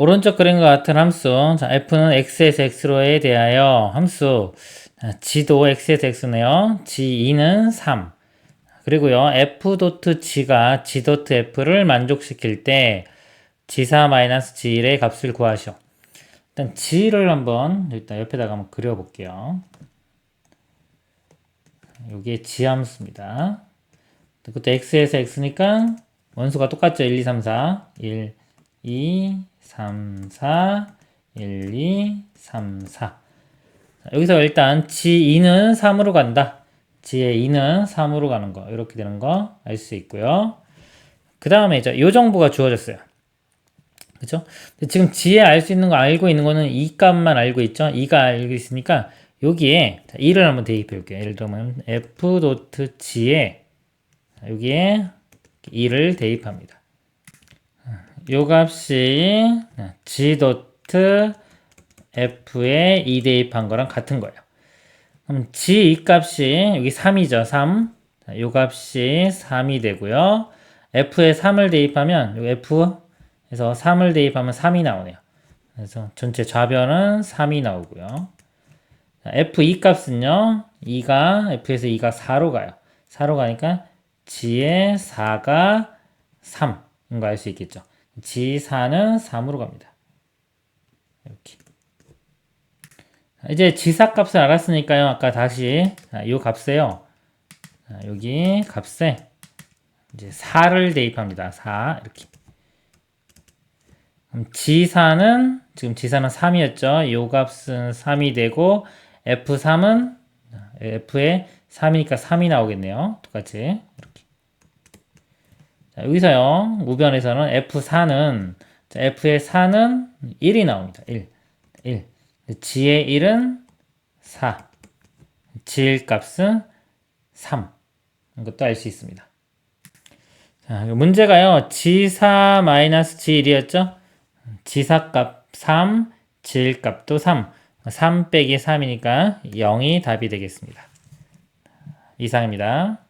오른쪽 그림과 같은 함수. 자, f는 x에서 x로에 대하여 함수. 자, g도 x에서 x네요. g2는 3. 그리고요, f 도트 g가 g 도트 f를 만족시킬 때 g4-g1의 값을 구하시오. 일단 g를 한번 일단 옆에다가 한번 그려볼게요. 여기에 g 함수입니다. 그것도 x에서 x니까 원수가 똑같죠. 1, 2, 3, 4. 1, 2, 3, 4. 1, 2, 3, 4. 자, 여기서 일단 g2는 3으로 간다. g의 2는 3으로 가는 거. 이렇게 되는 거 알 수 있고요. 그 다음에 이제 요 정보가 주어졌어요. 그죠? 지금 g에 알 수 있는 거 알고 있는 거는 이 값만 알고 있죠? 2가 알고 있으니까 여기에 2를 한번 대입해 볼게요. 예를 들면 f 도트 g에 여기에 2를 대입합니다. 요 값이 g 도트 f에 2 대입한 거랑 같은 거예요. 그럼 g 이 값이 여기 3이죠. 3. 자, 요 값이 3이 되고요. f에 3을 대입하면 요 f에서 3을 대입하면 3이 나오네요. 그래서 전체 좌변은 3이 나오고요. 자, f 이 값은요. 2가 f에서 2가 4로 가요. 4로 가니까 g의 4가 3인 거 알 수 있겠죠. G4는 3으로 갑니다. 이렇게. 이제 지사 값을 알았으니까요. 아까 다시 이 값에요. 자, 여기 값에 이제 4를 대입합니다. 4 이렇게. 그럼 G4는 지금 G4는 3이었죠. 요 값은 3이 되고 F3은 F에 3이니까 3이 나오겠네요. 똑같이. 자, 여기서요. 우변에서는 F4는 자, F의 4는 1이 나옵니다. 1. 1. G의 1은 4. G의 값은 3. 이것도 알 수 있습니다. 자, 문제가요. G4-G1이었죠? G4 값 3, G1 값도 3. 3 빼기 3이니까 0이 답이 되겠습니다. 이상입니다.